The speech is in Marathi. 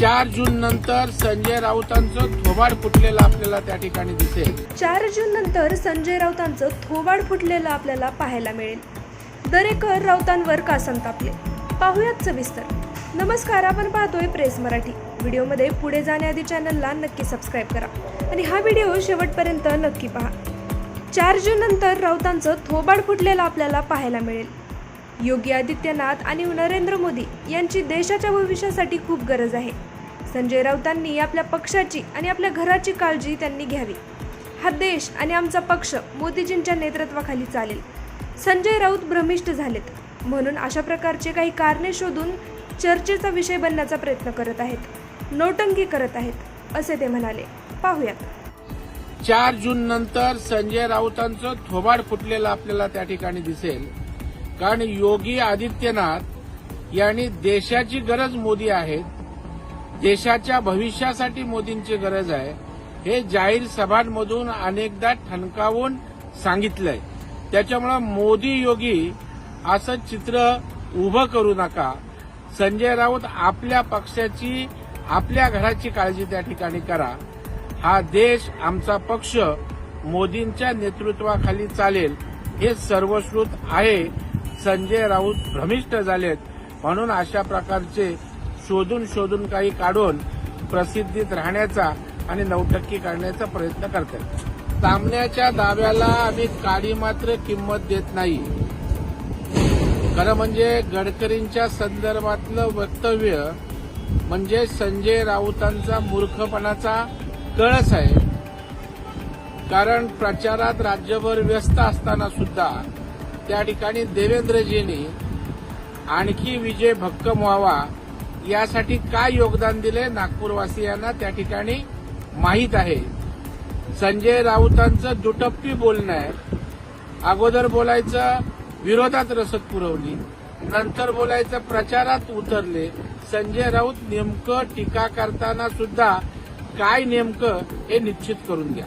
चार जून नंतर संजय राऊतांचं थोबाड फुटलेलं आपल्याला त्या ठिकाणी दिसेल. चार जून नंतर संजय राऊतांचं थोबाड फुटलेलं आपल्याला पाहायला मिळेल. दरेकर राऊतांवर का संतापले? पाहूयात सविस्तर. नमस्कार आपण पाहतोय प्रेस मराठी. व्हिडिओमध्ये पुढे जाण्याआधी चॅनलला नक्की सबस्क्राईब करा आणि हा व्हिडिओ शेवटपर्यंत नक्की पहा. चार जून नंतर राऊतांचं थोबाड फुटलेलं आपल्याला पाहायला मिळेल. योगी आदित्यनाथ आणि नरेंद्र मोदी यांची देशाच्या भविष्यासाठी खूप गरज आहे. संजय राऊतांनी आपल्या पक्षाची आणि आपल्या घराची काळजी त्यांनी घ्यावी. हा देश आणि आमचा पक्ष मोदीजींच्या नेतृत्वाखाली चालेल. संजय राऊत भ्रमिष्ट झालेत. म्हणून अशा प्रकारचे काही कारणे शोधून चर्चेचा विषय बनण्याचा प्रयत्न करत आहेत. नोटंकी करत आहेत असे ते म्हणाले. पाहूयात. चार जून नंतर संजय राऊतांचं थोबाड फुटलेलं आपल्याला त्या ठिकाणी दिसेल. कारण योगी आदित्यनाथ यांनी देशाची गरज मोदी आहेत. देशाच्या भविष्यासाठी मोदींची गरज आहे. हे जाहीर सभांमधून अनेकदा ठणकावून सांगितलंय. त्याच्यामुळं मोदी योगी असं चित्र उभं करू नका. संजय राऊत आपल्या पक्षाची आपल्या घराची काळजी त्या ठिकाणी करा. हा देश आमचा पक्ष मोदींच्या नेतृत्वाखाली चालेल हे सर्वश्रुत आहे. संजय राऊत भ्रमिष्ट झालेत म्हणून अशा प्रकारचे शोधून शोधून काही काढून प्रसिद्धीत राहण्याचा आणि नौटक्की करण्याचा प्रयत्न करतात सामन्याच्या दाव्याला आम्ही काडी मात्र किंमत देत नाही. खरं म्हणजे गडकरींच्या संदर्भातलं वक्तव्य म्हणजे संजय राऊतांचा मूर्खपणाचा कळस आहे. कारण प्रचारात राज्यभर व्यस्त असताना सुद्धा त्या ठिकाणी देवेंद्रजींनी आणखी विजय भक्कम व्हावा यासाठी काय योगदान दिले नागपूरवासियांना त्या ठिकाणी माहीत आहे. संजय राऊतांचं दुटप्पी बोलणं आहे. अगोदर बोलायचं विरोधात रसद पुरवली. नंतर बोलायचं प्रचारात उतरले. संजय राऊत नेमकं टीका करताना सुद्धा काय नेमकं हे निश्चित करून घ्या.